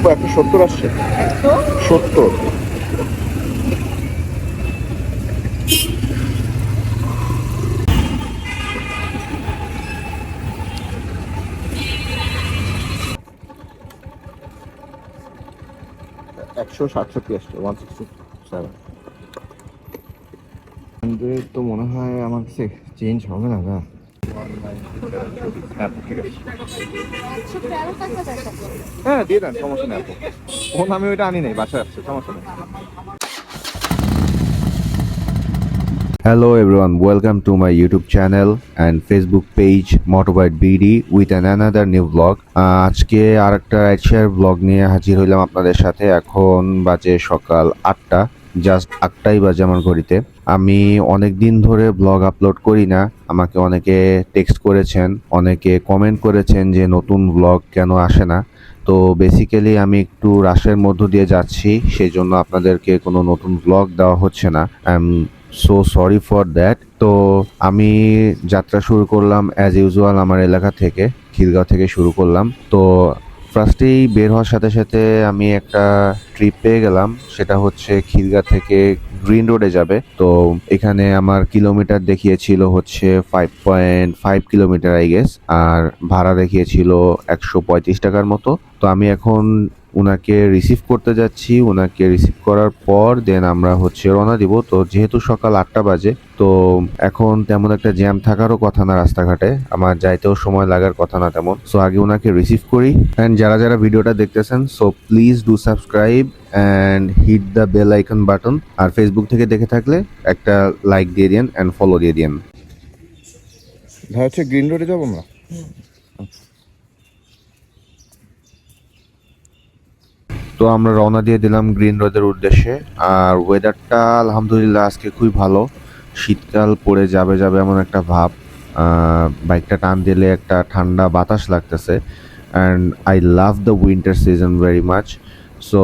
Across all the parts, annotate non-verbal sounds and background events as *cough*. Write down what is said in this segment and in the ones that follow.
আপু একশো সত্তর আসছে। সত্তর। একশো সাতষট্টি আসছে ওয়ান সিক্সটি সেভেন তো মনে হয় আমার কাছে চেঞ্জ হবে না না। দেখা হ্যাঁ দিয়ে দেন সমস্যা নেই ফোন আমি ওইটা আনি নাই বাসায় আসছে সমস্যা নেই। Everyone, welcome to my YouTube channel and Facebook page Motorbike BD with an another new vlog. আহ, আজকে আর একটা রাইড শেয়ার ব্লগ নিয়ে হাজির হইলাম আপনাদের সাথে। এখন বাজে সকাল আটটা জাস্ট আটটাই বাজে আমার ঘড়িতে। আমি অনেক দিন ধরে ব্লগ আপলোড করি না। আমাকে অনেকে টেক্সট করেছেন, অনেকে কমেন্ট করেছেন যে নতুন ব্লগ কেন আসে না। তো বেসিক্যালি আমি একটু রাশের মধ্য দিয়ে যাচ্ছি সেই জন্য আপনাদেরকে কোনো নতুন ব্লগ দেওয়া হচ্ছে না। I am so sorry for that তো আমি যাত্রা শুরু করলাম অ্যাজ ইউজুয়াল আমার এলাকা থেকে, খিলগাঁও থেকে শুরু করলাম। তো ফার্স্টেই বের হওয়ার সাথে সাথে আমি একটা ট্রিপ পেয়ে গেলাম। সেটা হচ্ছে খিলগা থেকে গ্রিন রোডে যাবে। তো এখানে আমার কিলোমিটার দেখিয়েছিল হচ্ছে five point five kilometre I guess আর ভাড়া দেখিয়েছিল একশো পঁয়ত্রিশ টাকার মতো। তো আমি এখন ওনাকে রিসিভ করতে যাচ্ছি। ওনাকে রিসিভ করার পর দেন আমরা হচ্ছে রওনা দিব। তো যেহেতু সকাল আটটা বাজে তো এখন তেমন একটা জ্যাম থাকারও কথা না রাস্তাঘাটে। আমার যাইতেও সময় লাগার কথা না তেমন। সো আগে ওনাকে রিসিভ করি। অ্যান্ড যারা যারা ভিডিওটা দেখতেছেন so please do subscribe and hit the bell icon button R Facebook থেকে দেখে থাকলে একটা লাইক দিয়ে দিন অ্যান্ড ফলো দিয়ে দিন হচ্ছে গ্রিন রোডে যাব আমরা? তো আমরা রওনা দিয়ে দিলাম গ্রিন রোডের উদ্দেশ্যে। আর ওয়েদারটা আলহামদুলিল্লাহ আজকে খুবই ভালো। শীতকাল পড়ে যাবে যাবে এমন একটা ভাব বাইকটা টান দিলে একটা ঠান্ডা বাতাস লাগতেছে and I love the winter season very much so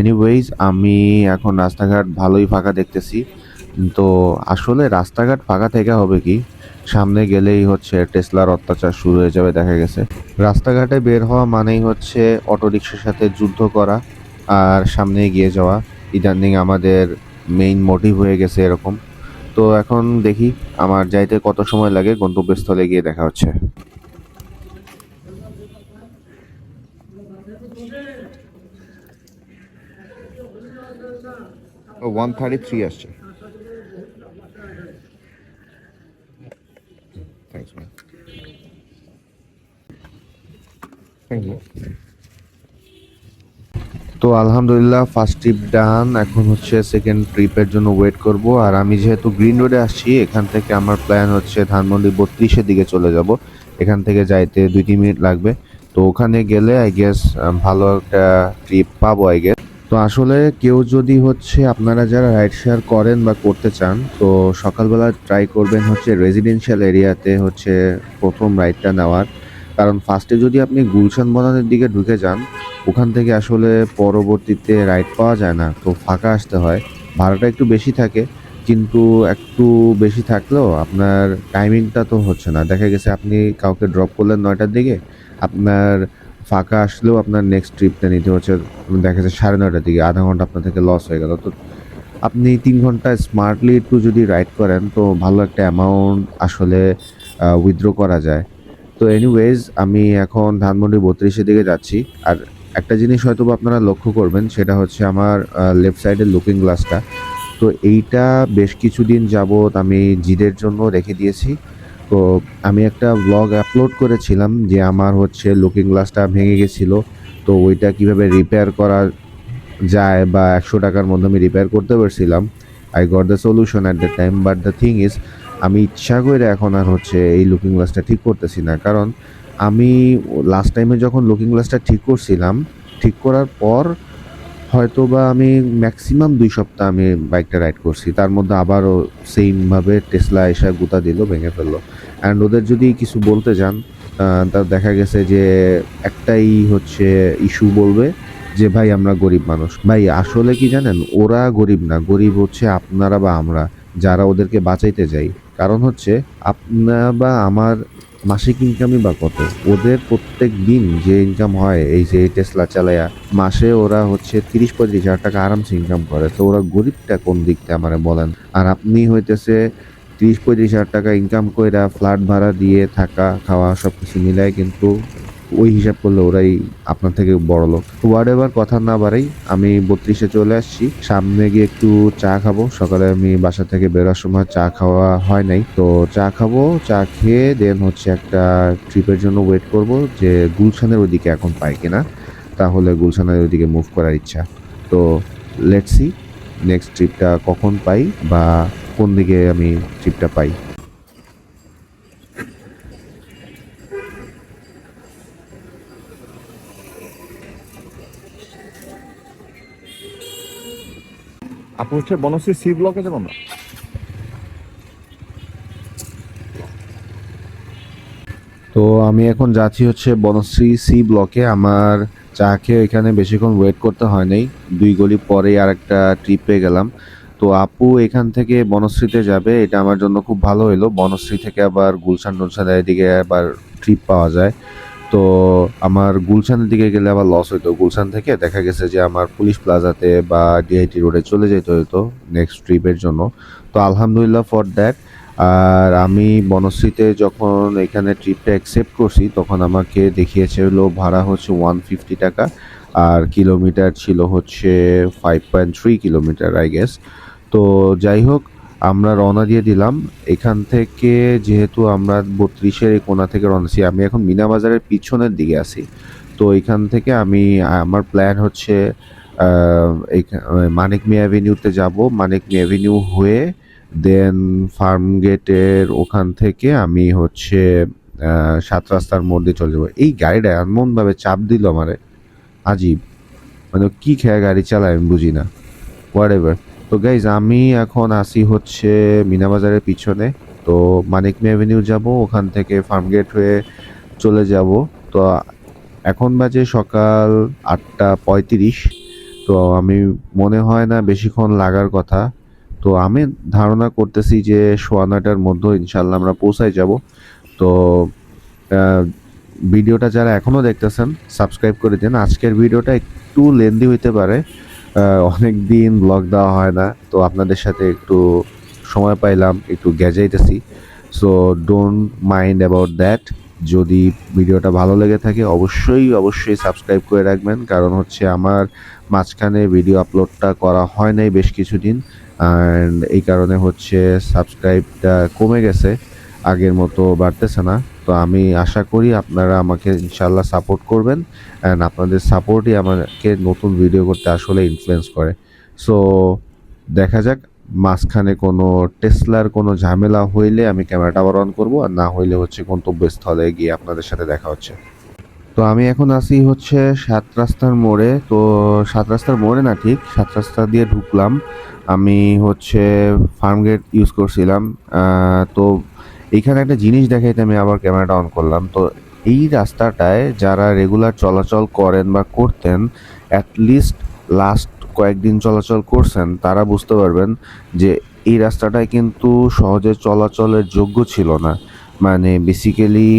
anyways আমি এখন রাস্তাঘাট ভালোই ফাঁকা দেখতেছি। তো আসলে রাস্তাঘাট ফাঁকা থেকে হবে কি? সামনে গেলেই হচ্ছে টেসলার অত্যাচার শুরু হয়ে যাবে, দেখা গেছে। রাস্তাঘাটে বের হওয়া মানেই হচ্ছে অটোরিকশার সাথে যুদ্ধ করা আর সামনে এগিয়ে যাওয়া। ইদানিং আমাদের মেইন মোটিভ হয়ে গেছে এরকম। তো এখন দেখি আমার যাইতে কত সময় লাগে, গন্তব্যস্থলে গিয়ে দেখা হচ্ছে। ওয়ান থার্টি থ্রি আসছে। থ্যাংক ইউ তো আলহামদুলিল্লাহ ফার্স্ট ট্রিপ ডান এখন হচ্ছে সেকেন্ড ট্রিপের জন্য ওয়েট করব। আর আমি যেহেতু গ্রিন রোডে আসছি, এখান থেকে আমার প্ল্যান হচ্ছে ধানমন্ডি বত্রিশের দিকে চলে যাব। এখান থেকে যাইতে দুই, তিন মিনিট লাগবে। তো ওখানে গেলে আই গেস ভালো একটা ট্রিপ পাবো আই গেস তো আসলে কেউ যদি হচ্ছে আপনারা যারা রাইড শেয়ার করেন বা করতে চান, তো সকালবেলা ট্রাই করবেন হচ্ছে রেজিডেন্সিয়াল এরিয়াতে হচ্ছে প্রথম রাইডটা নেওয়ার। কারণ ফার্স্টে যদি আপনি গুলশান বনানের দিকে ঢুকে যান, ওখান থেকে আসলে পরবর্তীতে রাইড পাওয়া যায় না। তো ফাঁকা আসতে হয়। ভাড়াটা একটু বেশি থাকে, কিন্তু একটু বেশি থাকলেও আপনার টাইমিংটা তো হচ্ছে না। দেখা গেছে আপনি কাউকে ড্রপ করলেন নয়টার দিকে, আপনার ফাঁকা আসলেও আপনার নেক্সট ট্রিপটা নিতে হচ্ছে, দেখা যাচ্ছে সাড়ে নয়টার দিকে, আধা ঘণ্টা আপনার থেকে লস হয়ে গেল। তো আপনি তিন ঘণ্টা স্মার্টলি একটু যদি রাইড করেন, তো ভালো একটা অ্যামাউন্ট আসলে উইথড্র করা যায়। তো এনিওয়েজ আমি এখন ধানমন্ডি বত্রিশের দিকে যাচ্ছি। আর একটা জিনিস হয়তো আপনারা লক্ষ্য করবেন, সেটা হচ্ছে আমার লেফট সাইডের লুকিং গ্লাসটা তো এইটা বেশ কিছুদিন যাবৎ আমি জিদের জন্য রেখে দিয়েছি। তো আমি একটা ব্লগ আপলোড করেছিলাম যে আমার হচ্ছে লুকিং গ্লাসটা ভেঙে গেছিল। তো ওইটা কীভাবে রিপেয়ার করা যায় বা একশো টাকার মধ্যে আমি রিপেয়ার করতে পারছিলাম। I got the solution at the time but the thing is আমি ইচ্ছা করে এখন আর হচ্ছে এই লুকিং গ্লাসটা ঠিক করতেছি না। কারণ আমি লাস্ট টাইমে যখন লুকিং গ্লাসটা ঠিক করছিলাম ঠিক করার পর হয়তো বা আমি ম্যাক্সিমাম দুই সপ্তাহ আমি বাইকটা রাইড করছি। তার মধ্যে আবারও সেইমভাবে টেসলা এসে গুতা দিল ভেঙে ফেলল। অ্যান্ড ওদের যদি কিছু বলতে যান আহ, তা দেখা গেছে যে একটাই হচ্ছে ইস্যু বলবে যে ভাই আমরা গরিব মানুষ। ভাই আসলে কি জানেন? ওরা গরিব না। গরিব হচ্ছে আপনারা বা আমরা যারা ওদেরকে বাঁচাইতে যাই। কারণ হচ্ছে আপনার বা আমার মাসিক ইনকামই বা কত? ওদের প্রত্যেক দিন যে ইনকাম হয়, এই যে টেসলা চালায়া, মাসে ওরা হচ্ছে তিরিশ পঁয়ত্রিশ হাজার টাকা আরামসে ইনকাম করে। তো ওরা গরিবটা কোন দিকটা আমার বলেন? আর আপনি হইতেছে তিরিশ পঁয়ত্রিশ হাজার টাকা ইনকাম করে ফ্ল্যাট ভাড়া দিয়ে থাকা, খাওয়া সব কিছু মিলায় কিন্তু ওই হিসাব করলে ওরাই আপনার থেকে বড় লোক। হোয়াট এভার কথা না বাড়াই আমি বত্রিশে চলে আসছি। সামনে গিয়ে একটু চা খাব। সকালে আমি বাসা থেকে বেরোর সময় চা খাওয়া হয় নাই। তো চা খাব, চা খেয়ে দেন হচ্ছে একটা ট্রিপের জন্য ওয়েট করব যে গুলশানের ওইদিকে এখন পাই কিনা। তাহলে গুলশানের ওইদিকে মুভ করার ইচ্ছা। তো লেটসি নেক্সট ট্রিপটা কখন পাই বা কোন দিকে আমি ট্রিপটা পাই। আপনি হচ্ছে বনশ্রী সি ব্লকে যাব আমরা তো আমি এখন যাচ্ছি হচ্ছে বনশ্রী সি ব্লকে। আমার চা খেয়ে এখানে বেশিক্ষণ ওয়েট করতে হয় নাই। দুই গলি পরেই আর একটা ট্রিপ পেয়ে গেলাম। তো আপু এখান থেকে বনশ্রীতে যাবে, এটা আমার জন্য খুব ভালো হলো বনশ্রী থেকে আবার গুলশান টুলশানের এদিকে আবার ট্রিপ পাওয়া যায়। তো আমার গুলশানের দিকে গেলে আবার লস হইতো। গুলশান থেকে দেখা গেছে যে আমার পুলিশ প্লাজাতে বা ডিআইটি রোডে চলে যেতে হতো নেক্সট ট্রিপের জন্য। তো আলহামদুলিল্লাহ ফর দ্যাট আর আমি বনশ্রীতে যখন এখানে ট্রিপটা অ্যাকসেপ্ট করছি, তখন আমাকে দেখিয়েছে হলো ভাড়া হচ্ছে ওয়ান ফিফটি টাকা আর কিলোমিটার ছিল হচ্ছে five point three kilometre I guess তো যাই হোক আমরা রওনা দিয়ে দিলাম। এখান থেকে যেহেতু আমরা বত্রিশের এই কোনা থেকে রওনা দিচ্ছি, আমি এখন মিনা বাজারের পিছনের দিকে আছি। তো এখান থেকে আমি, আমার প্ল্যান হচ্ছে মানিক মি অ্যাভিনিউতে যাব। মানিক মি অ্যাভিনিউ হয়ে দেন ফার্ম গেটের ওখান থেকে আমি হচ্ছে সাত রাস্তার মধ্যে চলে যাব। এই গাড়িটা এমনভাবে চাপ দিল আমারে। আজীব। মানে কি খেয়ে গাড়ি চালায় আমি বুঝি না। হোয়াট এভার তো গাইজ আমি এখন আসি হচ্ছে মিনাবাজারের পিছনে। তো মানিক মে অ্যাভিনিউ যাব, ওখান থেকে ফার্ম গেট হয়ে চলে যাব। তো এখন বাজে সকাল আটটা পঁয়ত্রিশ। তো আমি, মনে হয় না বেশিক্ষণ লাগার কথা। তো আমি ধারণা করতেছি যে সোয়া নয়টার মধ্যে ইনশাল্লাহ আমরা পৌঁছায় যাব। তো ভিডিওটা যারা এখনও দেখতেছেন সাবস্ক্রাইব করে দেন। আজকের ভিডিওটা একটু লেন্দি হইতে পারে। অনেক দিন ব্লগ দেওয়া হয় না, তো আপনাদের সাথে একটু সময় পাইলাম, একটু গ্যাজাইতেছি। So don't mind about that যদি ভিডিওটা ভালো লেগে থাকে, অবশ্যই অবশ্যই সাবস্ক্রাইব করে রাখবেন, কারণ হচ্ছে আমার মাঝখানে ভিডিও আপলোডটা করা হয় নাই বেশ কিছুদিন অ্যান্ড এই কারণে হচ্ছে সাবস্ক্রাইবটা কমে গেছে, আগের মতো বাড়তেছে না। তো আমি আশা করি আপনারা আমাকে ইনশাল্লাহ সাপোর্ট করবেন অ্যান্ড আপনাদের সাপোর্টই আমাকে নতুন ভিডিও করতে আসলে ইনফ্লুয়েন্স করে। সো দেখা যাক, মাঝখানে কোনো টেসলার কোনো ঝামেলা হইলে আমি ক্যামেরাটা আবার অন করব আর না হইলে হচ্ছে গন্তব্যস্থলে গিয়ে আপনাদের সাথে দেখা হচ্ছে। তো আমি এখন আসি হচ্ছে সাত রাস্তার মোড়ে। তো সাত রাস্তার মোড়ে না ঠিক, সাত রাস্তা দিয়ে ঢুকলাম। আমি হচ্ছে ফার্ম গেট ইউজ করছিলাম। তো এইখানে একটা জিনিস দেখাইতে আমি আবার ক্যামেরাটা অন করলাম। তো এই রাস্তাটায় যারা রেগুলার চলাচল করেন বা করতেন অ্যাটলিস্ট লাস্ট কয়েকদিন চলাচল করছেন, তারা বুঝতে পারবেন যে এই রাস্তাটায় কিন্তু সহজে চলাচলের যোগ্য ছিল না। মানে বেসিক্যালি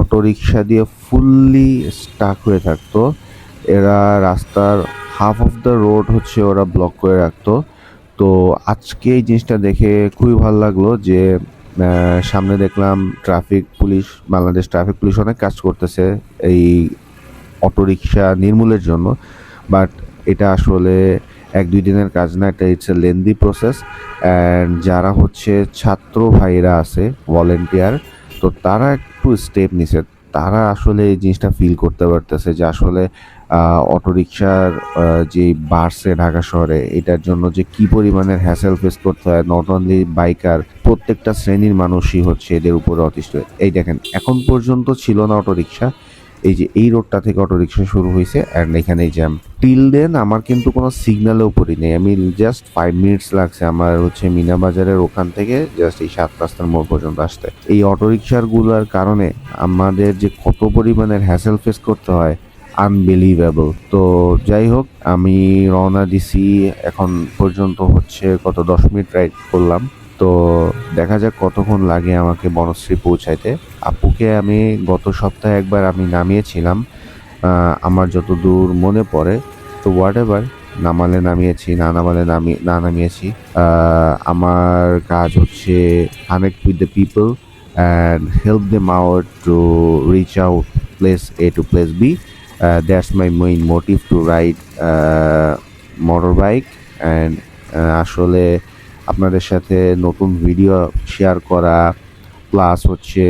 অটোরিকশা দিয়ে ফুললি স্টাক হয়ে থাকতো। এরা রাস্তার হাফ অফ দ্য রোড হচ্ছে ওরা ব্লক করে রাখতো। তো আজকে এই জিনিসটা দেখে খুবই ভালো লাগল যে সামনে দেখলাম traffic police, Bangladesh traffic police অনেক কাজ করতেছে এই অটোরিকশা নির্মূলের জন্য। বাট এটা আসলে এক দুই দিনের কাজ না, এটা it's a lengthy process and যারা হচ্ছে ছাত্র ভাইরা আছে ভলেন্টিয়ার তো তারা একটু স্টেপ নিছে। তারা আসলে এই জিনিসটা ফিল করতে পারতেছে যে আসলে অটোরিকশার যে বাড়ছে ঢাকা শহরে, এটার জন্য যে কি পরিমাণের হ্যাসেল ফেস করতে হয় নট অনলি বাইকার প্রত্যেকটা শ্রেণির মানুষই হচ্ছে এদের উপরে অতিষ্ঠ। এই দেখেন, এখন পর্যন্ত ছিল না অটোরিকশা। এই যে এই রোডটা থেকে অটোরিকশা শুরু হয়েছে অ্যান্ড এখানেই জ্যাম টিল দেন আমার কিন্তু কোনো সিগন্যালেও পড়ি নেই। আমি জাস্ট ফাইভ মিনিটস লাগছে আমার হচ্ছে মিনা বাজারের ওখান থেকে জাস্ট এই সাত রাস্তার মোড় পর্যন্ত আসতে। এই অটোরিকশারগুলার কারণে আমাদের যে কত পরিমাণের হ্যাসেল ফেস করতে হয় আনবিলিভেবল তো যাই হোক, আমি রওনা দিছি এখন পর্যন্ত হচ্ছে কত দশ মিনিট রাইড করলাম। তো দেখা যাক কতক্ষণ লাগে আমাকে বনশ্রী পৌঁছাইতে। আপুকে আমি গত সপ্তাহে একবার আমি নামিয়েছিলাম। আমার যত দূর মনে পড়ে, তো হোয়াট এভার নামালে নামিয়েছি, না নামালে নামি, না নামিয়েছি। আমার কাজ হচ্ছে connect with the people and help them out to reach out place A to place B that's my main motive to ride motor bike and আসলে আপনাদের সাথে নতুন ভিডিও শেয়ার করা প্লাস হচ্ছে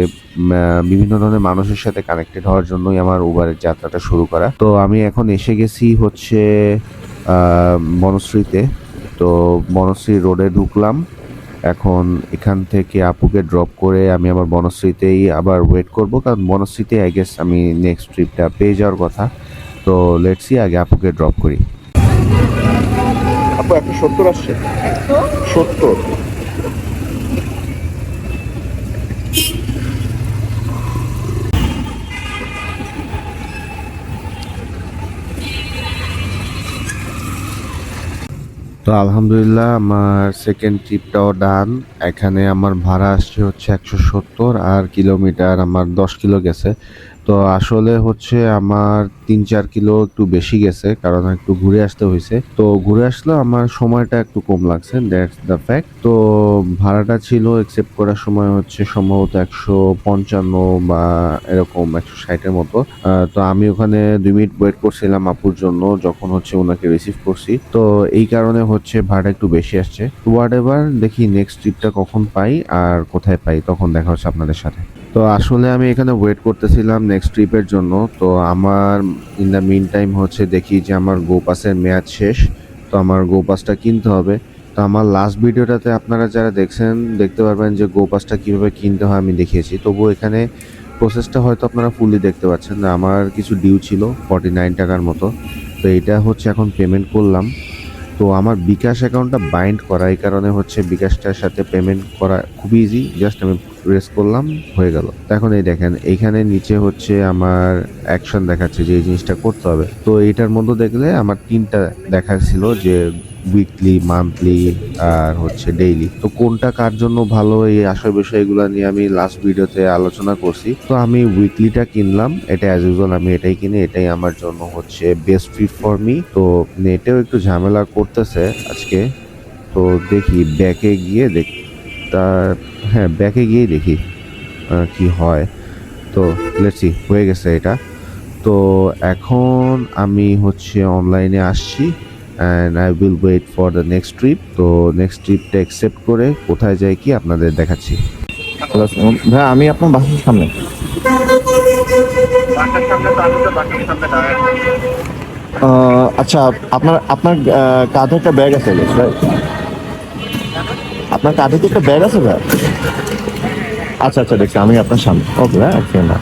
বিভিন্ন ধরনের মানুষের সাথে কানেক্টেড হওয়ার জন্যই আমার উবারের যাত্রাটা শুরু করা। তো আমি এখন এসে গেছি হচ্ছে আহ, বনশ্রীতে তো বনশ্রী রোডে ঢুকলাম। এখন এখান থেকে আপুকে ড্রপ করে আমি আমার বনশ্রীতেই আবার ওয়েট করব। কারণ বনশ্রীতে আই গেস আমি নেক্সট ট্রিপটা পেয়ে যাওয়ার কথা। তো লেটসি আগে আপুকে ড্রপ করি। আপু একশো সত্তর আসছে। সত্তর। তো আলহামদুলিল্লাহ আমার সেকেন্ড ট্রিপটাও ডান এখানে আমার ভাড়া আসছে হচ্ছে একশো সত্তর আর কিলোমিটার আমার দশ কিলো গেছে। তো আসলে হচ্ছে আমার তিন, চার কিলো একটু বেশি গেছে, কারণ একটু ঘুরে আসতে হয়েছে। তো ঘুরে আসলে আমার সময়টা একটু কম লাগছে দ্যাটস দ্য ফ্যাক্ট তো ভাড়াটা ছিল একসেপ্ট করার সময় হচ্ছে সম্ভবত একশো পঞ্চান্ন বা এরকম একশো ষাটের মতো। তো আমি ওখানে দুই মিনিট ওয়েট করছিলাম আপুর জন্য, যখন হচ্ছে ওনাকে রিসিভ করছি। তো এই কারণে হচ্ছে ভাড়া একটু বেশি আসছে। হোয়াট এভার দেখি নেক্সট ট্রিপটা কখন পাই আর কোথায় পাই, তখন দেখা হচ্ছে আপনাদের সাথে। তো আসলে আমি এখানে ওয়েট করতেছিলাম নেক্সট ট্রিপের জন্য। তো আমার ইন দ্য মিন টাইম হচ্ছে দেখি যে আমার গো পাসের মেয়াদ শেষ, তো আমার গো পাসটা কিনতে হবে। তো আমার লাস্ট ভিডিওটাতে আপনারা যারা দেখছেন, দেখতে পারবেন যে গো পাসটা কীভাবে কিনতে হয় আমি দেখিয়েছি। তবুও এখানে প্রসেসটা হয়তো আপনারা ফুললি দেখতে পাচ্ছেন না আমার কিছু ডিউ ছিল ফর্টি নাইন টাকার মতো। তো এটা হচ্ছে এখন পেমেন্ট করলাম। তো আমার বিকাশ অ্যাকাউন্টটা বাইন্ড করা, এই কারণে হচ্ছে বিকাশটার সাথে পেমেন্ট করা খুবই ইজি জাস্ট আমি প্রেস করলাম, হয়ে গেল। এখন এই দেখেন, এইখানে নিচে হচ্ছে আমার অ্যাকশন দেখাচ্ছে যে এই জিনিসটা করতে হবে। তো এটার মধ্যে দেখলে আমার তিনটা দেখাচ্ছিল যে উইকলি মান্থলি আর হচ্ছে ডেইলি তো কোনটা কার জন্য ভালো, এই আশয় বিষয়গুলো নিয়ে আমি লাস্ট ভিডিওতে আলোচনা করছি। তো আমি উইকলিটা কিনলাম, এটা অ্যাজ ইউজুয়াল আমি এটাই কিনি, এটাই আমার জন্য হচ্ছে বেস্ট ফিট ফর মি তো নেটেও একটু ঝামেলা করতেছে আজকে। তো দেখি ব্যাকে গিয়ে দেখ। তা হ্যাঁ ব্যাকে গিয়েই দেখি কি হয়। তো লেটসি হয়ে গেছে এটা। তো এখন আমি হচ্ছে অনলাইনে আসছি and I will wait for the next trip তো নেক্সট ট্রিপটা অ্যাকসেপ্ট করে কোথায় যাই কি আপনাদের দেখাচ্ছি। ভাই, আমি আপনার বাসার সামনে। আচ্ছা আপনার আপনার কাঁধে একটা ব্যাগ আছে রাইট আপনার কাঁধে কি একটা ব্যাগ আছে ভাই আচ্ছা আচ্ছা দেখছি, আমি আপনার সামনে। ওকে ভাই এক সেকেন্ড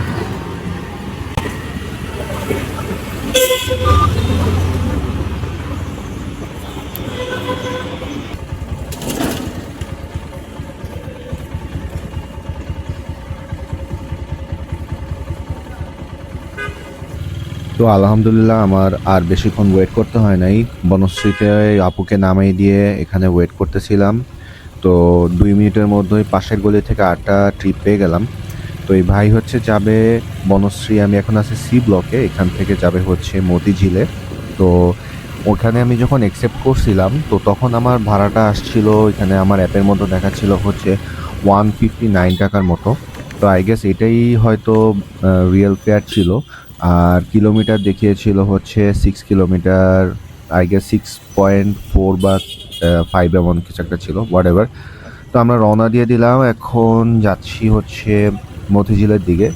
তো আলহামদুলিল্লাহ, আমার আর বেশিক্ষণ ওয়েট করতে হয় নাই। বনশ্রীতে আপুকে নামাই দিয়ে এখানে ওয়েট করতেছিলাম। তো দুই মিনিটের মধ্যেই পাশের গলি থেকে আটটা ট্রিপ পেয়ে গেলাম। তো এই ভাই হচ্ছে যাবে বনশ্রী, আমি এখন আছি সি ব্লকে এখান থেকে যাবে হচ্ছে মতিঝিলে। তো ওখানে আমি যখন অ্যাকসেপ্ট করছিলাম, তো তখন আমার ভাড়াটা আসছিল, এখানে আমার অ্যাপের মধ্যে দেখাচ্ছিল হচ্ছে ওয়ান ফিফটি নাইন টাকার মতো। তো আই গেস এটাই হয়তো রিয়েল ফেয়ার ছিল। আর কিলোমিটার দেখিয়েছিল হচ্ছে six kilometre I guess six point four বা ফাইভ এমন কিছু একটা ছিল হোয়াট এভার তো আমরা রওনা দিয়ে দিলাম। এখন যাচ্ছি হচ্ছে মতিঝিলের দিকে।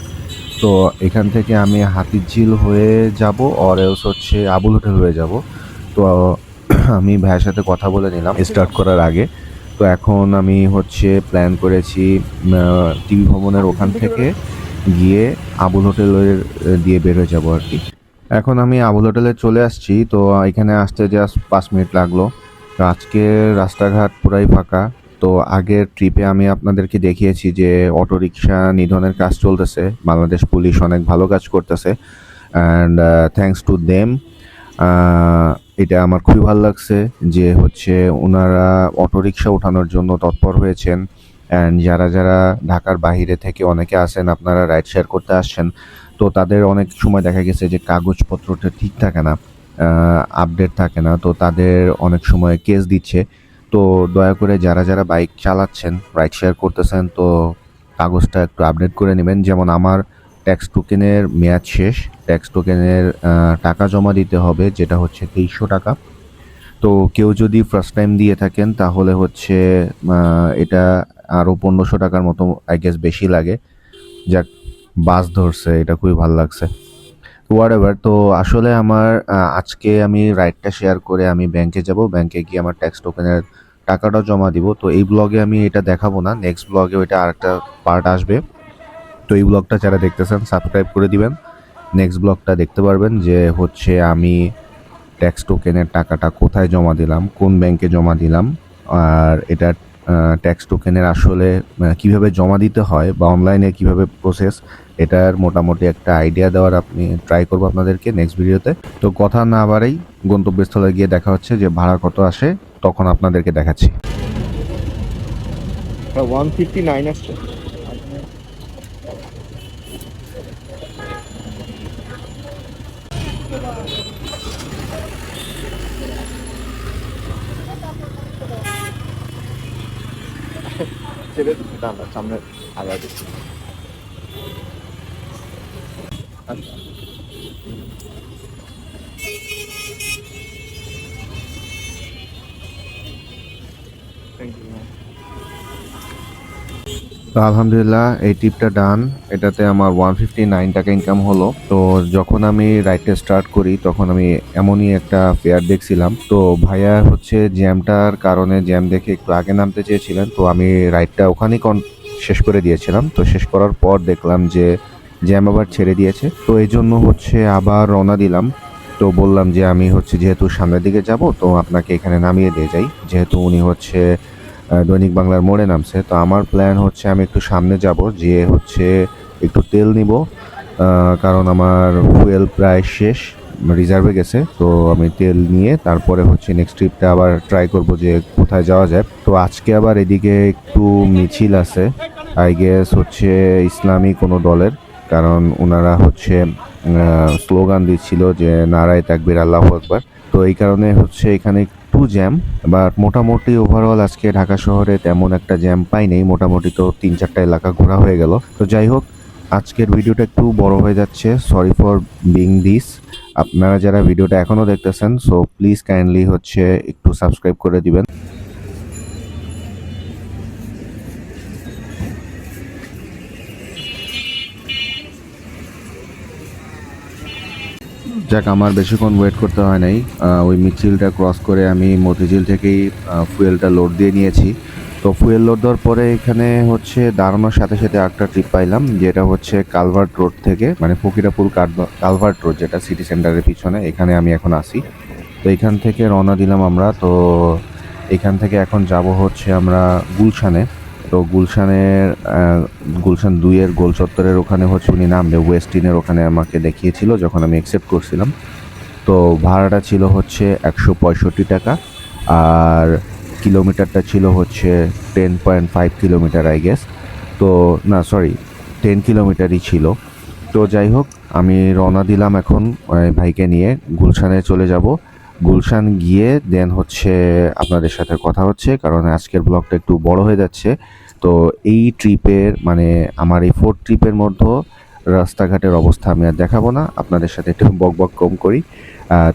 তো এখান থেকে আমি হাতিঝিল হয়ে যাব অর এলস হচ্ছে আবুল হোটেল হয়ে যাব। তো *clears throat* আমি ভাইয়ের সাথে কথা বলে নিলাম স্টার্ট করার আগে। তো এখন আমি হচ্ছে প্ল্যান করেছি টিভি ভবনের ওখান থেকে গিয়ে আবুল হোটেলের দিয়ে বের হয়ে যাব আর কি। এখন আমি আবুল হোটেলে চলে আসছি, তো এখানে আসতে জাস্ট পাঁচ মিনিট লাগল। আজকে রাস্তাঘাট পুরাই ফাঁকা। তো আগের ট্রিপে আমি আপনাদেরকে দেখিয়েছি যে অটোরিকশা নিধনের কাজ চলতেছে। বাংলাদেশ পুলিশ অনেক ভালো কাজ করতেছে। অ্যান্ড থ্যাঙ্কস টু দেম এটা আমার খুবই ভালো লাগছে যে হচ্ছে ওনারা অটোরিকশা ওঠানোর জন্য তৎপর হয়েছেন। অ্যান্ড যারা যারা ঢাকার বাইরে থেকে অনেকে আসেন, আপনারা রাইড শেয়ার করতে আসছেন। তো তাদের অনেক সময় দেখা গেছে যে কাগজপত্রটা ঠিক থাকে না। আপডেট থাকে না, তো তাদের অনেক সময় কেস দিচ্ছে। তো দয়া করে যারা যারা বাইক চালাচ্ছেন রাইড শেয়ার করতেছেন, তো কাগজটা একটু আপডেট করে নেবেন। যেমন আমার ট্যাক্স টোকেনের মেয়াদ শেষ ট্যাক্স টোকেনের টাকা জমা দিতে হবে, যেটা হচ্ছে তেইশশো টাকা। তো কেউ যদি ফার্স্ট টাইম দিয়ে থাকেন, তাহলে হচ্ছে এটা আরও পনেরোশো টাকার মতো আই গেস বেশি লাগে। যাক, বাস ধরছে, এটা খুবই ভালো লাগছে। এভার তো আসলে আমার আজকে আমি রাইডটা শেয়ার করে আমি ব্যাংকে যাব ব্যাংকে গিয়ে আমার ট্যাক্স টোকেনের টাকাটা জমা দিব। তো এই ব্লগে আমি এটা দেখাবো না নেক্সট ব্লগে ওইটা আরেকটা পার্ট আসবে। তো এই ব্লগটা যারা দেখতেছেন সাবস্ক্রাইব করে দিবেন। নেক্সট ব্লগটা দেখতে পারবেন যে হচ্ছে আমি ট্যাক্স টোকেনের টাকাটা কোথায় জমা দিলাম, কোন ব্যাংকে জমা দিলাম, আর এটা ট্যাক্স টোকেনের আসলে কীভাবে জমা দিতে হয় বা অনলাইনে কীভাবে প্রসেস এটার মোটামুটি একটা আইডিয়া দেওয়ার আপনি ট্রাই করব আপনাদেরকে নেক্সট ভিডিওতে তো কথা না বাড়াই, গন্তব্যস্থলে গিয়ে দেখা হচ্ছে যে ভাড়া কত আসে, তখন আপনাদেরকে দেখাচ্ছি। ওয়ান ফিফটি নাইন আসছে। ছেড়ে দিচ্ছি দাঁড়া সামনে আগা দিচ্ছি তো আলহামদুলিল্লাহ, এই টিপটা ডান এটাতে আমার ওয়ান ফিফটি নাইন টাকা ইনকাম হলো। তো যখন আমি রাইডটা স্টার্ট করি, তখন আমি এমনই একটা ফেয়ার দেখছিলাম। তো ভাইয়া হচ্ছে জ্যামটার কারণে জ্যাম দেখে একটু আগে নামতে চেয়েছিলেন। তো আমি রাইডটা ওখানেই কন শেষ করে দিয়েছিলাম। তো শেষ করার পর দেখলাম যে জ্যাম আবার ছেড়ে দিয়েছে। তো এই জন্য হচ্ছে আবার রওনা দিলাম। তো বললাম যে আমি হচ্ছে যেহেতু সামনের দিকে যাব, তো আপনাকে এখানে নামিয়ে দিয়ে যাই। যেহেতু উনি হচ্ছে দৈনিক বাংলার মোড়ে নামছে। তো আমার প্ল্যান হচ্ছে আমি একটু সামনে যাব যে হচ্ছে একটু তেল নিব কারণ আমার ফুয়েল প্রায় শেষ রিজার্ভে গেছে। তো আমি তেল নিয়ে তারপরে হচ্ছে নেক্সট ট্রিপটা আবার ট্রাই করব যে কোথায় যাওয়া যায়। তো আজকে আবার এদিকে একটু মিছিল আছে। আই গেস হচ্ছে ইসলামী কোনো দলের, কারণ ওনারা হচ্ছে স্লোগান দিচ্ছিল যে, নারায় তাকবির, আল্লাহ আকবার। তো এই কারণে হচ্ছে এখানে একটু জ্যাম বাট মোটামুটি ওভারঅল আজকে ঢাকা শহরে তেমন একটা জ্যাম পাই নেই। মোটামুটি তো তিন চারটা এলাকা ঘোরা হয়ে গেল। তো যাই হোক, আজকের ভিডিওটা একটু বড় হয়ে যাচ্ছে। সরি ফর বিং দিস আপনারা যারা ভিডিওটা এখনও দেখতেছেন সো প্লিজ কাইন্ডলি হচ্ছে একটু সাবস্ক্রাইব করে দিবেন। যাক, আমার বেশিক্ষণ ওয়েট করতে হয় নাই। ওই মিছিলটা ক্রস করে আমি মতিঝিল থেকেই ফুয়েলটা লোড দিয়ে নিয়েছি। তো ফুয়েল লোড দেওয়ার পরে এখানে হচ্ছে দাঁড়ানোর সাথে সাথে একটা ট্রিপ পাইলাম, যেটা হচ্ছে কালভার্ট রোড থেকে মানে ফকিরাপুর কালভা- কালভার্ট রোড যেটা সিটি সেন্টারের পিছনে, এখানে আমি এখন আসি তো এখান থেকে রওনা দিলাম আমরা। তো এখান থেকে এখন যাব হচ্ছে আমরা গুলশানে। তো গুলশানের গুলশান দুইয়ের গোল চত্বরের ওখানে হচ্ছে উনি নামবে। ওয়েস্টিনের ওখানে আমাকে দেখিয়েছিল যখন আমি অ্যাকসেপ্ট করছিলাম। তো ভাড়াটা ছিল হচ্ছে একশো পঁয়ষট্টি টাকা আর কিলোমিটারটা ছিল হচ্ছে ten point five kilometre I guess তো না সরি টেন কিলোমিটারই ছিল। তো যাই হোক, আমি রওনা দিলাম এখন ভাইকে নিয়ে। গুলশানে চলে যাব। গুলশান গিয়ে দেন হচ্ছে আপনাদের সাথে কথা হচ্ছে, কারণ আজকের ব্লগটা একটু বড় হয়ে যাচ্ছে। তো এই ট্রিপের মানে আমার এই ফোর্থ ট্রিপের মধ্যে রাস্তাঘাটের অবস্থা আমি আর দেখাবো না। আপনাদের সাথে একটু বক বক কম করি।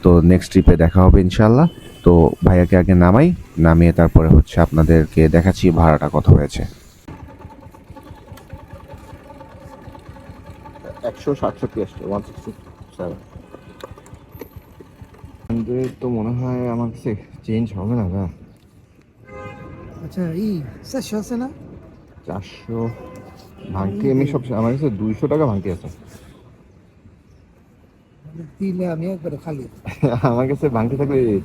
তো নেক্সট ট্রিপে দেখা হবে ইনশাল্লাহ তো ভাইয়াকে আগে নামাই, নামিয়ে তারপরে হচ্ছে আপনাদেরকে দেখাচ্ছি ভাড়াটা কত হয়েছে। একশো সাতষট্টি আসছে ওয়ান সিক্সটি সেভেন তো মনে হয় আমার কাছে চেঞ্জ হবে না না। আচ্ছা এই চারশো আছে না? চারশো ভাঙতি আমি সব আমার কাছে দুইশো টাকা ভাঙতি আছে। দিলে আমি একবারে খালি। *laughs* আমার কাছে ভাঙতি থাকলে দিয়ে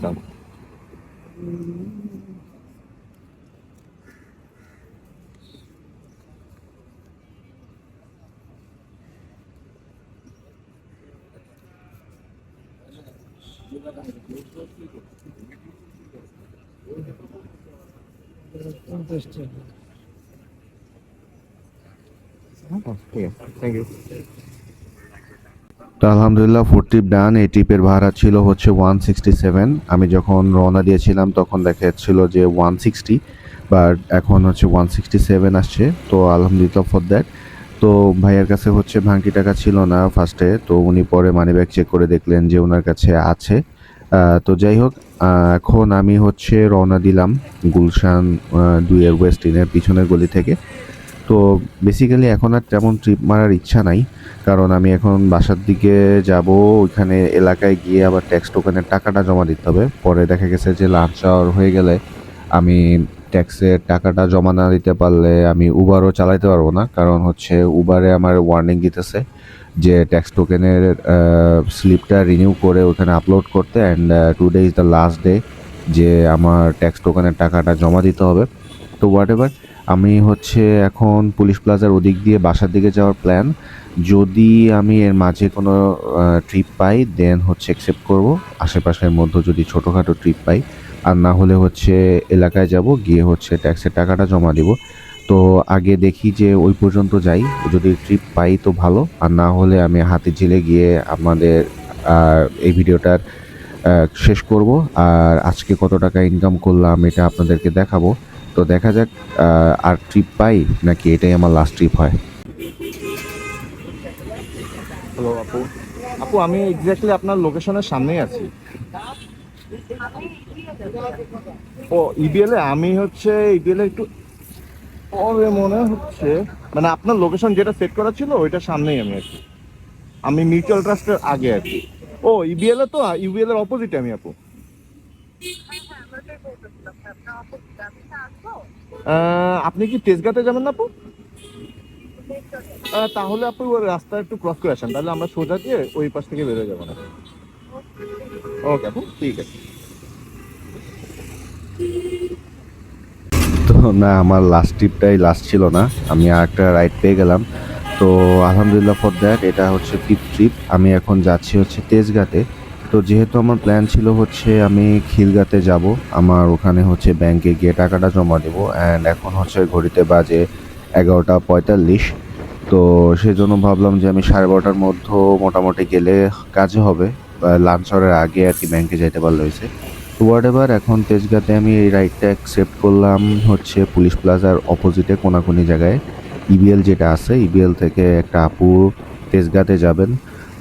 তো আলহামদুলিল্লাহ ফোর ট্রিপ ডান এই ট্রিপের ভাড়া ছিল হচ্ছে ওয়ান সিক্সটি সেভেন আমি যখন রওনা দিয়েছিলাম, তখন দেখা যাচ্ছিল যে ওয়ান সিক্সটি বাট এখন হচ্ছে ওয়ান সিক্সটি সেভেন আসছে। তো আলহামদুলিল্লাহ ফর দ্যাট তো ভাইয়ের কাছে হচ্ছে ভাঙ্কি টাকা ছিল না ফার্স্টে তো উনি পরে মানি ব্যাগ চেক করে দেখলেন যে ওনার কাছে আছে। তো যাই হোক এখন আমি হচ্ছে রওনা দিলাম গুলশান দুইয়ের ওয়েস্টিনের পিছনের গলি থেকে। তো বেসিক্যালি এখন আর তেমন ট্রিপ মারার ইচ্ছা নাই, কারণ আমি এখন বাসার দিকে যাব, ওইখানে এলাকায় গিয়ে আবার ট্যাক্স টোকেনের টাকাটা জমা দিতে হবে। পরে দেখা গেছে যে লাঞ্চ আওয়ার হয়ে গেলে আমি ট্যাক্সের টাকাটা জমা না দিতে পারলে আমি উবারও চালাইতে পারব না। কারণ হচ্ছে উবারে আমার ওয়ার্নিং দিতেছে যে ট্যাক্স টোকেনের স্লিপটা রিনিউ করে ওখানে আপলোড করতে and today is the last day যে আমার ট্যাক্স টোকেনের টাকাটা জমা দিতে হবে। তো হোয়াট এভার আমি হচ্ছে এখন পুলিশ প্লাজার ওদিক দিয়ে বাসার দিকে যাওয়ার প্ল্যান যদি আমি এর মাঝে কোনো ট্রিপ পাই দেন হচ্ছে অ্যাকসেপ্ট করব। আশেপাশের মধ্যে যদি ছোটোখাটো ট্রিপ পাই আর না হলে হচ্ছে এলাকায় যাব, গিয়ে হচ্ছে ট্যাক্সের টাকাটা জমা দিব। তো আগে দেখি যে ওই পর্যন্ত যাই, যদি ট্রিপ পাই তো ভালো, আর না হলে আমি হাতে জেলে গিয়ে আমাদের এই ভিডিওটার শেষ করব। আর আজকে কত টাকা ইনকাম করলাম এটা আপনাদেরকে দেখাবো। তো দেখা যাক আর ট্রিপ পাই নাকি এটাই আমার লাস্ট ট্রিপ হয়। হ্যালো আপু। আপু, আমি এক্স্যাক্টলি আপনার লোকেশনের সামনেই আছি। ও ইবিএল এ আমি হচ্ছে ইবিএল এ একটু পরে মনে হচ্ছে মানে আপনার লোকেশন যেটা সেট করা ছিল ওইটার সামনেই আমি কি আমি মিউচুয়াল ট্রাস্টের আগে আর কি ও ইবিএল এ তো ইউবিএল এর অপোজিটে আমি আপু। আপনি কি তেজগাতে যাবেন না আপু? তাহলে আপনি ওই রাস্তা একটু ক্রস করে আসেন, তাহলে আমরা সোজা দিয়ে ওই পাশ থেকে বেরোয় যাব না। ওকে আপু ঠিক আছে. তো না, আমার লাস্ট ট্রিপটাই লাস্ট ছিল না। আমি আর একটা রাইড পেয়ে গেলাম। তো আলহামদুলিল্লাহ ফর দ্যাট এটা হচ্ছে ফিফথ ট্রিপ আমি এখন যাচ্ছি হচ্ছে তেজগাতে। তো যেহেতু আমার প্ল্যান ছিল হচ্ছে আমি খিলগাতে যাব, আমার ওখানে হচ্ছে ব্যাংকে গিয়ে টাকাটা জমা দেবো। অ্যান্ড এখন হচ্ছে ঘড়িতে বাজে এগারোটা পঁয়তাল্লিশ। তো সেজন্য ভাবলাম যে আমি সাড়ে বারোটার মধ্যে মোটামুটি গেলে কাজে হবে। লাঞ্চ আওয়ারের আগে আর কি ব্যাংকে যাইতে পারলে হয়েছে। তো হোয়াট এভার এখন তেজগাতে আমি এই রাইডটা অ্যাকসেপ্ট করলাম হচ্ছে পুলিশ প্লাজার অপোজিটে কোনাকুনি জায়গায়। ইবিএল যেটা আছে ইবিএল থেকে একটা আপু তেজগাতে যাবেন।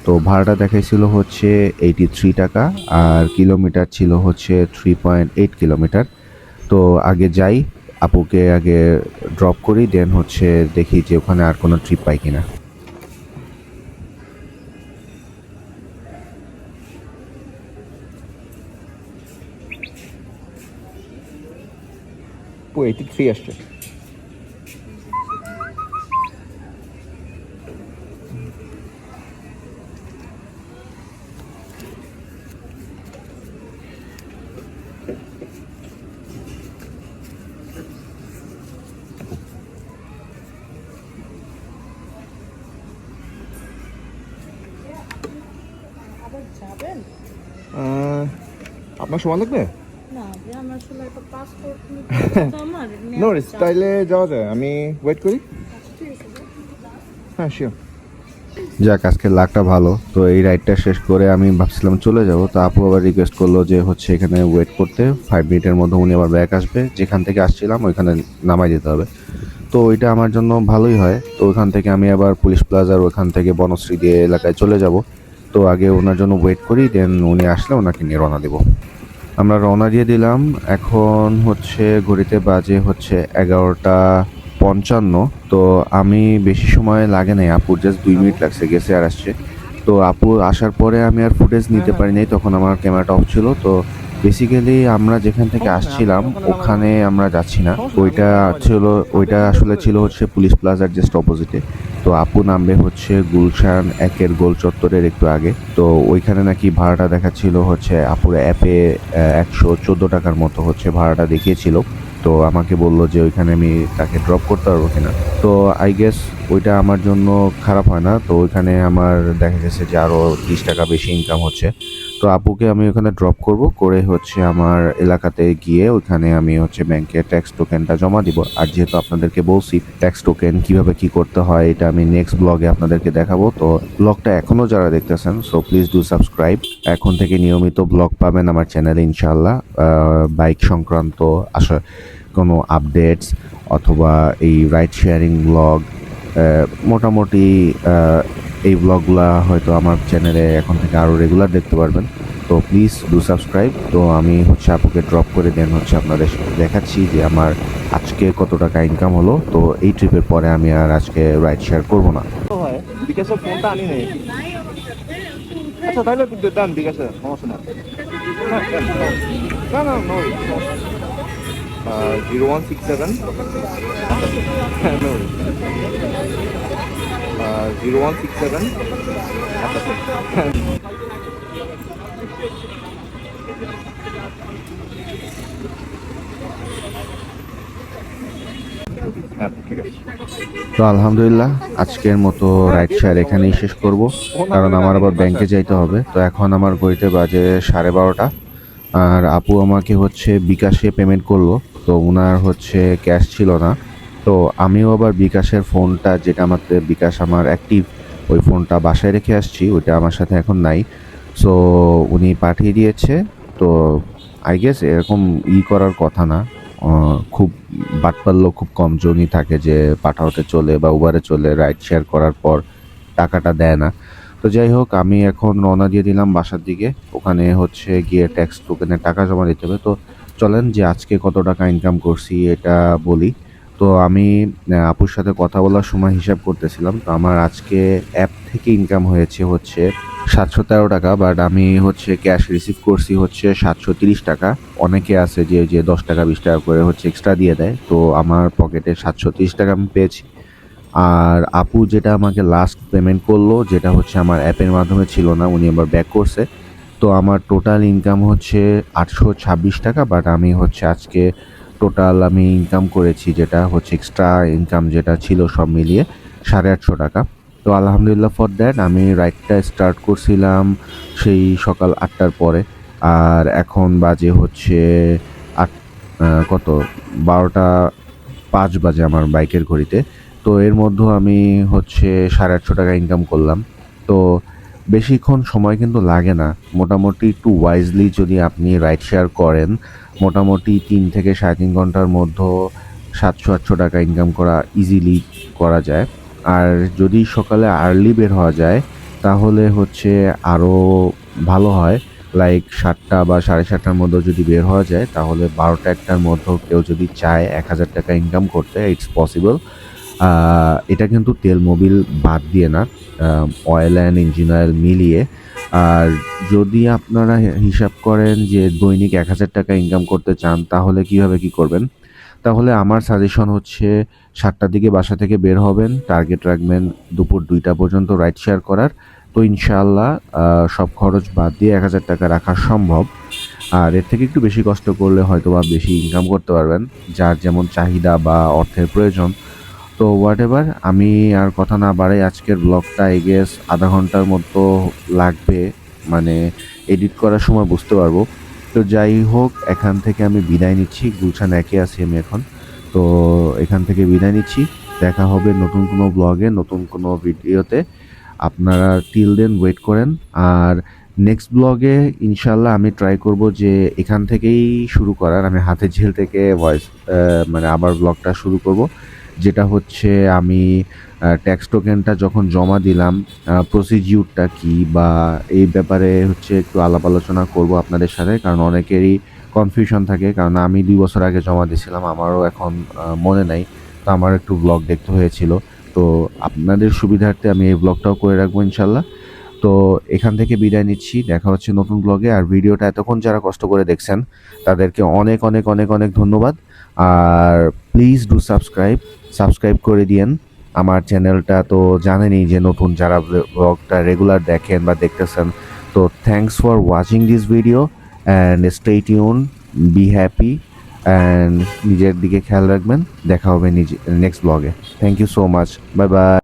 তো ভাড়াটা দেখাইছিল হচ্ছে এইটি থ্রি টাকা আর কিলোমিটার ছিল হচ্ছে থ্রি পয়েন্ট এইট কিলোমিটার তো আগে যাই, আপুকে আগে ড্রপ করি দেন হচ্ছে দেখি যে ওখানে আর কোনো ট্রিপ পাই কিনা। আপু এইটি থ্রি আসছে আপনার সময় লাগবে? না স্টাইলে *laughs* যাওয়া যায় আমি ওয়েট করি। হ্যাঁ শিওর যাক আজকে লাকটা ভালো। তো এই রাইডটা শেষ করে আমি ভাবছিলাম চলে যাব তো আপু আবার রিকোয়েস্ট করল যে হচ্ছে এখানে ওয়েট করতে ফাইভ মিনিটের মধ্যে উনি আবার ব্যাক আসবে। যেখান থেকে আসছিলাম ওইখানে নামাই যেতে হবে। তো ওইটা আমার জন্য ভালোই হয়। তো ওইখান থেকে আমি আবার পুলিশ প্লাজার ওইখান থেকে বনশ্রী দিয়ে এলাকায় চলে যাব। তো আগে ওনার জন্য ওয়েট করি দেন উনি আসলে ওনাকে নিয়ে রওনা দেবো। আমরা রওনা দিয়ে দিলাম। এখন হচ্ছে ঘড়িতে বাজে হচ্ছে এগারোটা পঞ্চান্ন। তো আমি বেশি সময় লাগে নাই আপুর জাস্ট দুই মিনিট লাগছে গেছে আর আসছে। তো আপু আসার পরে আমি আর ফুটেজ নিতে পারি নাই তখন আমার ক্যামেরাটা অফ ছিল। তো বেসিক্যালি আমরা যেখান থেকে আসছিলাম ওখানে আমরা যাচ্ছি না। ওইটা ছিল ওইটা আসলে ছিল হচ্ছে পুলিশ প্লাজার জাস্ট অপোজিটে তো আপু নামবে হচ্ছে গুলশান একের গোল চত্বরের একটু আগে। তো ওইখানে নাকি ভাড়াটা দেখাচ্ছিল হচ্ছে আপুর অ্যাপে একশো চোদ্দ টাকার মতো হচ্ছে ভাড়াটা দেখিয়েছিল। তো আমাকে বলল যে ওইখানে আমি তাকে ড্রপ করতে পারব কিনা। তো আই গেস ওইটা আমার জন্য খারাপ হয় না। তো ওইখানে আমার দেখা গেছে যে আরও তিরিশ টাকা বেশি ইনকাম হচ্ছে। আপুকে আমি ওখানে ড্রপ করব, করে হচ্ছে আমার এলাকাতে গিয়ে ওখানে আমি হচ্ছে ব্যাংকে ট্যাক্স টোকেনটা জমা দিব। আর যেহেতু আপনাদেরকে বলছি ট্যাক্স টোকেন কীভাবে কি করতে হয়, এটা আমি নেক্সট ব্লগে আপনাদেরকে দেখাবো। তো ব্লগটা এখনও যারা দেখতেছেন সো প্লিজ ডু সাবস্ক্রাইব এখন থেকে নিয়মিত ব্লগ পাবেন আমার চ্যানেলে ইনশাল্লাহ বাইক সংক্রান্ত আসা কোনো আপডেটস অথবা এই রাইড শেয়ারিং ব্লগ মোটামুটি এই ব্লগগুলা হয়তো আমার চ্যানেলে এখন থেকে আরও রেগুলার দেখতে পারবেন। তো প্লিজ ডু সাবস্ক্রাইব তো আমি হচ্ছে আপুকে ড্রপ করে দেন হচ্ছে আপনাদের দেখাচ্ছি যে আমার আজকে কত টাকা ইনকাম হলো। তো এই ট্রিপের পরে আমি আর আজকে রাইড শেয়ার করব না। Zero one six seven zero one six seven. তো আলহামদুলিল্লাহ, আজকের মতো রাইড শেয়ার এখানেই শেষ করব, কারণ আমার আবার ব্যাংকে যাইতে হবে। তো এখন আমার গড়িতে বাজে সাড়ে বারোটা। আর আপু আমাকে হচ্ছে বিকাশে পেমেন্ট করল, তো ওনার হচ্ছে ক্যাশ ছিল না। তো আমিও আবার বিকাশের ফোনটা, যেটা আমার বিকাশ আমার অ্যাক্টিভ ওই ফোনটা বাসায় রেখে আসছি, ওইটা আমার সাথে এখন নাই। সো উনি পাঠিয়ে দিয়েছে, তো আই গেস এরকম ই করার কথা না। খুব বাটপার লোক খুব কম জনই থাকে যে পাঠাওতে চলে বা উবারে চলে রাইড শেয়ার করার পর টাকাটা দেয় না। তো যাই হোক, আমি এখন রওনা দিয়ে দিলাম বাসার দিকে। ওখানে হচ্ছে গিয়ে ট্যাক্স টোকেনের টাকা জমা দিতে হবে। তো চলেন যে আজকে কত টাকা ইনকাম করছি এটা বলি। তো আমি আপুর সাথে কথা বলার সময় হিসাব করতেছিলাম। তো আমার আজকে অ্যাপ থেকে ইনকাম হয়েছে হচ্ছে সাতশো তেরো টাকা বাট আমি হচ্ছে ক্যাশ রিসিভ করছি হচ্ছে সাতশো তিরিশ টাকা। অনেকে আছে যে যে দশ টাকা, বিশ টাকা করে হচ্ছে এক্সট্রা দিয়ে দেয়, তো আমার পকেটে সাতশো তিরিশ টাকা আমি পেয়েছি। আর আপু যেটা আমাকে লাস্ট পেমেন্ট করল, যেটা হচ্ছে আমার অ্যাপের মাধ্যমে ছিল না, উনি আবার ব্যাক করছে। তো আমার টোটাল ইনকাম হচ্ছে আটশো ছাব্বিশ টাকা বাট আমি হচ্ছে আজকে টোটাল আমি ইনকাম করেছি যেটা হচ্ছে এক্সট্রা ইনকাম যেটা ছিল সব মিলিয়ে সাড়ে আটশো টাকা। তো আলহামদুলিল্লাহ ফর দ্যাট আমি রাইডটা স্টার্ট করছিলাম সেই সকাল আটটার পরে। আর এখন বাজে হচ্ছে আট কত? বারোটা পাঁচ বাজে আমার বাইকের ঘড়িতে। তো এর মধ্যে আমি হচ্ছে সাড়ে আটশো টাকা ইনকাম করলাম। তো বেশিক্ষণ সময় কিন্তু লাগে না। মোটামুটি একটু ওয়াইজলি যদি আপনি রাইড শেয়ার করেন, মোটামুটি তিন থেকে সাড়ে তিন ঘণ্টার মধ্যে সাতশো, আটশো টাকা ইনকাম করা ইজিলি করা যায়। আর যদি সকালে আর্লি বের হওয়া যায়, তাহলে হচ্ছে আরও ভালো হয়। লাইক সাতটা বা সাড়ে সাতটার মধ্যে যদি বের হওয়া যায়, তাহলে বারোটা একটার মধ্যেও কেউ যদি চায় এক হাজার টাকা ইনকাম করতে ইটস পসিবল এটা কিন্তু তেল মোবিল বাদ দিয়ে না অয়েল অ্যান্ড ইঞ্জিন অয়েল মিলিয়ে। আর যদি আপনারা হিসাব করেন যে দৈনিক এক হাজার টাকা ইনকাম করতে চান তাহলে কীভাবে কি করবেন? তাহলে আমার সাজেশন হচ্ছে সাতটার দিকে বাসা থেকে বের হবেন টার্গেট রাখবেন দুপুর দুইটা পর্যন্ত রাইড শেয়ার করার। তো ইনশাআল্লাহ আহ, সব খরচ বাদ দিয়ে এক হাজার টাকা রাখা সম্ভব। আর এর থেকে একটু বেশি কষ্ট করলে হয়তো বা বেশি ইনকাম করতে পারবেন যার যেমন চাহিদা বা অর্থের প্রয়োজন। তো হোয়াট এভার আমি আর কথা না বাড়াই আজকের ব্লগটা এগেস আধা ঘণ্টার মতো লাগবে মানে এডিট করার সময় বুঝতে পারব। তো যাই হোক, এখান থেকে আমি বিদায় নিচ্ছি। গুলশান একে আছি আমি এখন। তো এখান থেকে বিদায় নিচ্ছি। দেখা হবে নতুন কোনো ব্লগে নতুন কোনো ভিডিওতে আপনারা টিল দেন ওয়েট করেন। আর নেক্সট ব্লগে ইনশাল্লাহ আমি ট্রাই করব যে এখান থেকেই শুরু করার। আমি হাতে ঝিল থেকে ভয়েস মানে আবার ব্লগটা শুরু করব। যেটা হচ্ছে আমি ট্যাক্স টোকেনটা যখন জমা দিলাম প্রসিডিউরটা কি বা এই ব্যাপারে হচ্ছে একটু আলাপ আলোচনা করব আপনাদের সাথে, কারণ অনেকেরই কনফিউশন থাকে। কারণ আমি দুই বছর আগে জমা দিয়েছিলাম, আমারও এখন মনে নাই। তো আমার একটু ব্লগ দেখতে হয়েছিল। তো আপনাদের সুবিধার্থে আমি এই ব্লগটাও করে রাখব ইনশাল্লাহ। তো এখান থেকে বিদায় নিচ্ছি। দেখা হচ্ছে নতুন ব্লগে আর ভিডিওটা এতক্ষণ যারা কষ্ট করে দেখছেন, তাদেরকে অনেক অনেক অনেক অনেক ধন্যবাদ। আর প্লিজ ডু সাবস্ক্রাইব সাবস্ক্রাইব করে দিয়েন। আমার চ্যানেলটা তো জানেনই যে নতুন যারা ব্লগটা রেগুলার দেখেন বা দেখতেছেন, তো thanks for watching this video and stay tuned be happy and নিজের দিকে খেয়াল রাখবেন। দেখা হবে নিজে নেক্সট ব্লগে thank you so much bye bye